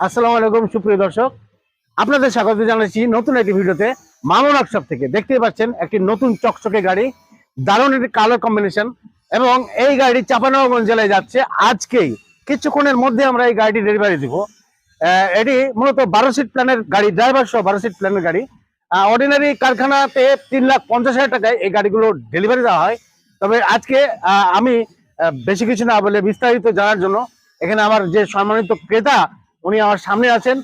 আসসালামু আলাইকুম, সুপ্রিয় দর্শক। আপনাদের স্বাগত জানাচ্ছি নতুন একটি ভিডিওতে মামুন ওয়ার্কশপ থেকে। দেখতে পাচ্ছেন, একটি নতুন চকচকে গাড়ি, দারুণ একটি কালার কম্বিনেশন এবং এই গাড়ি চাপানগঞ্জ জেলায় যাচ্ছে। আজকেই কিছুক্ষণের মধ্যে আমরা এই গাড়িটি ডেলিভারি দিব। এটি মূলত বারো সিট প্ল্যানের গাড়ি ড্রাইভার সহ বারো সিট প্ল্যানের গাড়ি। অর্ডিনারি কারখানাতে তিন লাখ পঞ্চাশ হাজার টাকায় এই গাড়িগুলো ডেলিভারি দেওয়া হয়। তবে আজকে আমি বেশি কিছু না বলে বিস্তারিত জানার জন্য এখানে আমার যে সম্মানিত ক্রেতা উনি আমার সামনে আছেন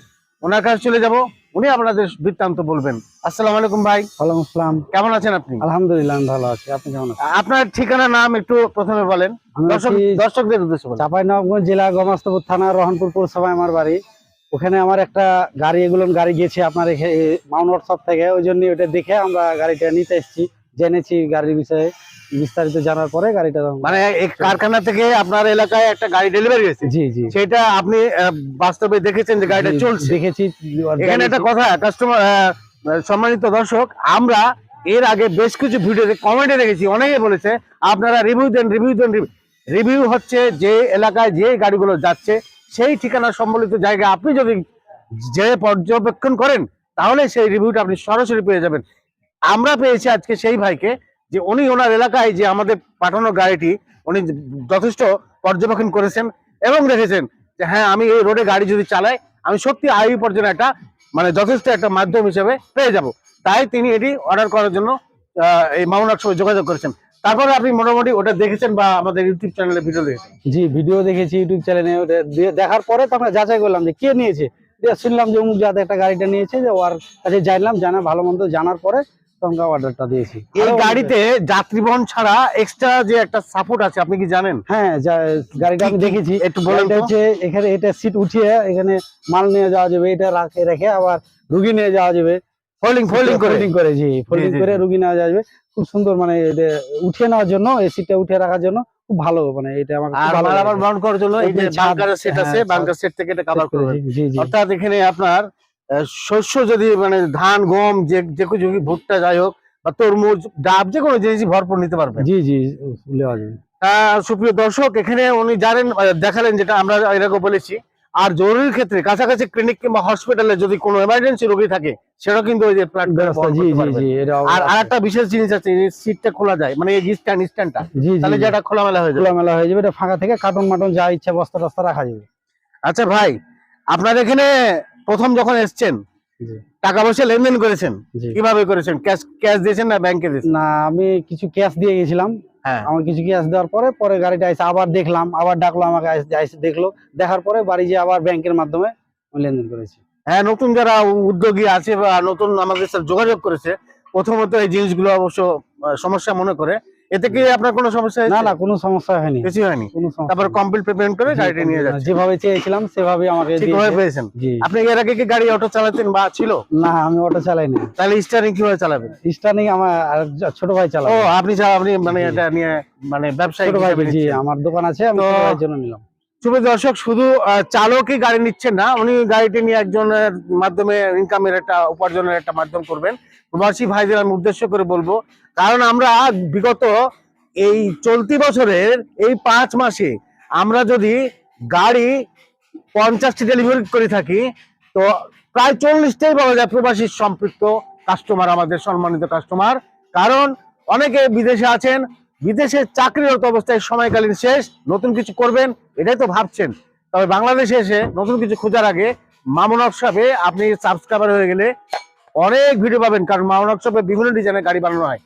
ওনার কাছে চলে যাব উনি আপনাদের বৃত্তান্ত বলবেন। আসসালাম আলাইকুম ভাই। ওয়ালাইকুম আসসালাম। কেমন আছেন আপনি? আলহামদুলিল্লাহ আমি ভালো আছি। আপনি কেমন আছেন? আপনার ঠিকানা নাম একটু প্রথমে বলেন। দর্শক দর্শকদের উদ্দেশ্যে বলেন। চাপাই নবাবগঞ্জ জেলা গমাস্তপুর থানা রহনপুর পৌরসভায় আমার বাড়ি। ওখানে আমার একটা গাড়ি এগুলো গাড়ি গেছে আপনার এখানে মাউন্ট হোয়াটসঅ্যাপ থেকে। ওই জন্য ওটা দেখে আমরা গাড়িটা নিতে এসেছি জেনেছি গাড়ির বিষয়ে। বিস্তারিত জানার পরে গাড়িটা মানে কারখানা থেকে আপনার এলাকায় একটা গাড়ি ডেলিভারি হয়েছে? জি জি। সেটা আপনি বাস্তবে দেখেছেন যে গাড়িটা চলছে? দেখেছি এখানে একটা কথা কাস্টমার সম্মানিত দর্শক আমরা এর আগে বেশ কিছু ভিডিওতে কমেন্টে দেখেছি। অনেকে বলেছে আপনারা রিভিউ দেন রিভিউ দেন রিভিউ হচ্ছে যে এলাকায় যে গাড়িগুলো যাচ্ছে সেই ঠিকানা সম্বলিত জায়গা আপনি যদি যে পর্যবেক্ষণ করেন তাহলে সেই রিভিউটা আপনি সরাসরি পেয়ে যাবেন। আমরা পেয়েছি আজকে সেই ভাইকে যে উনি ওনার এলাকায় যে আমাদের পাঠানো গাড়িটি, উনি যথেষ্ট পর্যবেক্ষণ করেছেন এবং দেখেছেন যে হ্যাঁ আমি এই রোডে গাড়ি যদি চালাই, আমি সত্যি আয়ু পর্যন্ত একটা মানে যথেষ্ট একটা মাধ্যম হিসেবে পেয়ে যাব। তাই তিনি এটি অর্ডার করার জন্য এই মামুনার সঙ্গে যোগাযোগ করেছেন। তারপরে আপনি মোটামুটি ওটা দেখেছেন বা আমাদের ইউটিউব চ্যানেলে ভিডিও দেখেছেন? জি ভিডিও দেখেছি ইউটিউব চ্যানেলে। ওটা দেখার পরে তো আমরা যাচাই করলাম যে কে নিয়েছে। শুনলাম যে অমুক জাতে একটা গাড়িটা নিয়েছে, যে ওর কাছে জানলাম জানা ভালো মন্দ জানার পরে আমরা অর্ডারটা দিয়েছি। এই গাড়িতে যাত্রী বহন ছাড়া এক্সট্রা যে একটা সাপোর্ট আছে আপনি কি জানেন? হ্যাঁ গাড়িটা আমি দেখেছি। একটু বলেন হচ্ছে এখানে এটা সিট উঠিয়ে এখানে মাল নিয়ে যাওয়া যাবে এটা রাখে রেখে আবার রুগী নিয়ে যাওয়া যাবে। ফোল্ডিং ফোল্ডিং করে। ফোল্ডিং করে জি ফোল্ডিং করে রুগী নেওয়া যাবে। খুব সুন্দর মানে এটা উঠিয়ে নেওয়ার জন্য এই সিটটা উঠিয়ে রাখার জন্য খুব ভালো মানে এটা আমার আর বাউন্ড করার জন্য এই যে উপরে সেট আছে হ্যাঁ, বাংকার সেট থেকে এটা কভার করবে জি জি। অর্থাৎ এখানে আপনার শস্য যদি মানে ধান গম যে যে কিছু ভুট্টা যাই হোক বা তরমুজ ডাব যে কোনো জিনিসই ভরপুর নিতে পারবেন। জি জি নেওয়া যাবে। সুপ্রিয় দর্শক এখানে উনি জানেন দেখালেন যেটা আমরা এরকম বলেছি আর জরুরি ক্ষেত্রে কাছাকাছি ক্লিনিক কিংবা হসপিটালে যদি কোনো এমার্জেন্সি রোগী থাকে সেটা কিন্তু ওই যে প্ল্যাটফর্মে ব্যবস্থা জি জি জি এটা আর আরেকটা বিশেষ জিনিস আছে সিটটা খোলা যায় মানে এই স্ট্যান্ড স্ট্যান্ডটা তাহলে যেটা খোলামেলা হয়ে যাবে। খোলামেলা হয়ে যাবে এটা ফাঁকা থেকে কার্টন মাটন যা ইচ্ছা বস্তা টস্তা রাখা যাবে। আচ্ছা ভাই আপনার এখানে প্রথম যখন এসছেন টাকা পয়সা লেনদেন করেছেন কীভাবে করেছেন? ক্যাশ ক্যাশ দিয়েছেন না ব্যাংকে দিয়েছেন? না আমি কিছু ক্যাশ দিয়ে গেছিলাম। হ্যাঁ। আমার কিছু ক্যাশ দেওয়ার পরে পরে গাড়িটা এসে আবার দেখলাম আবার ডাকলো আমাকে এসে দেখল। দেখার পরে বাড়ি যেয়ে আবার ব্যাংকের মাধ্যমে লেনদেন করেছি। হ্যাঁ নতুন যারা উদ্যোগী আছে বা নতুন আমাদের সাথে যোগাযোগ করেছে প্রথমত এই জিনিসগুলো অবশ্য সমস্যা মনে করে। এতে কি আপনার কোনো সমস্যা না না কোনো সমস্যা হয়নি। কিছু হয়নি? তারপর কমপ্লিট পেমেন্ট করে গাড়িটা নিয়ে যাচ্ছে যেভাবে চেয়েছিলাম সেভাবে আমাকে ঠিকভাবে। পেয়েছেন? আপনি এর আগে কি গাড়ি অটো চালাতেন বা ছিল? না আমি অটো চালাই না তাহলে স্টারিং কীভাবে চালাবেন? স্টারিং আমার ছোট ভাই ও আপনি আপনি মানে এটা নিয়ে মানে ব্যবসায়ী ছোট ভাই জি আমার দোকান আছে আমি জন্য নিলাম। শুভ দর্শক, শুধু চালকই গাড়ি নিচ্ছেন না, উনি গাড়িটি নিয়ে একজনের মাধ্যমে ইনকামের একটা, উপার্জনের একটা মাধ্যম করবেন। প্রবাসী ভাইদের আমি উদ্দেশ্য করে বলব, কারণ আমরা বিগত এই চলতি বছরের এই পাঁচ মাসে আমরা যদি গাড়ি পঞ্চাশটি ডেলিভারি করে থাকি, তো প্রায় চল্লিশটাই বলা যায় প্রবাসী সম্পৃক্ত কাস্টমার আমাদের সম্মানিত কাস্টমার কারণ অনেকে বিদেশে আছেন বিদেশে চাকরিরত অবস্থায় সময়কালীন শেষ, নতুন কিছু করবেন, এটাই তো ভাবছেন। তবে বাংলাদেশে এসে নতুন কিছু খোঁজার আগে মামুন ওয়ার্কশপে আপনি সাবস্ক্রাইবার হয়ে গেলে অনেক ভিডিও পাবেন, কারণ মামুন ওয়ার্কশপে বিভিন্ন ডিজাইনের গাড়ি বানানো হয়।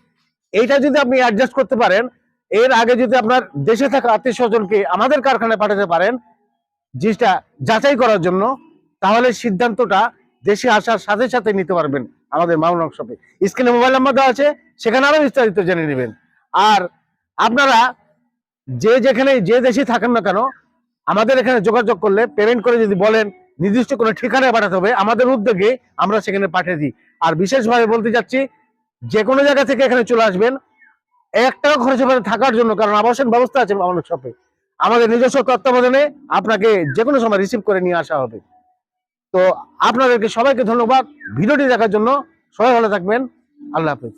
এইটা যদি আপনি অ্যাডজাস্ট করতে পারেন, এর আগে যদি আপনার দেশে থাকা আত্মীয় স্বজনকে আমাদের কারখানায় পাঠাতে পারেন, জিনিসটা যাচাই করার জন্য, তাহলে সিদ্ধান্তটা দেশে আসার সাথে সাথে নিতে পারবেন আমাদের মামুন ওয়ার্কশপে স্ক্রিনে মোবাইল নাম্বার দেওয়া আছে, সেখানে আরও বিস্তারিত জেনে নেবেন। আর আপনারা যে যেখানে, যে দেশে থাকেন না কেন, আমাদের এখানে যোগাযোগ করলে পেমেন্ট করে যদি বলেন, নির্দিষ্ট কোনো ঠিকানায় পাঠাতে হবে, আমাদের উদ্যোগে আমরা সেখানে পাঠিয়ে দিই। আর বিশেষভাবে বলতে যাচ্ছি যে কোনো জায়গা থেকে এখানে চলে আসবেন এক টাকা খরচ হবে থাকার জন্য, কারণ আবাসন ব্যবস্থা আছে আমাদের শপে আমাদের নিজস্ব তত্ত্বাবধানে আপনাকে যে কোনো সময় রিসিভ করে নিয়ে আসা হবে। তো আপনাদেরকে সবাইকে ধন্যবাদ। ভিডিওটি দেখার জন্য সবাই ভালো থাকবেন। আল্লাহ হাফেজ।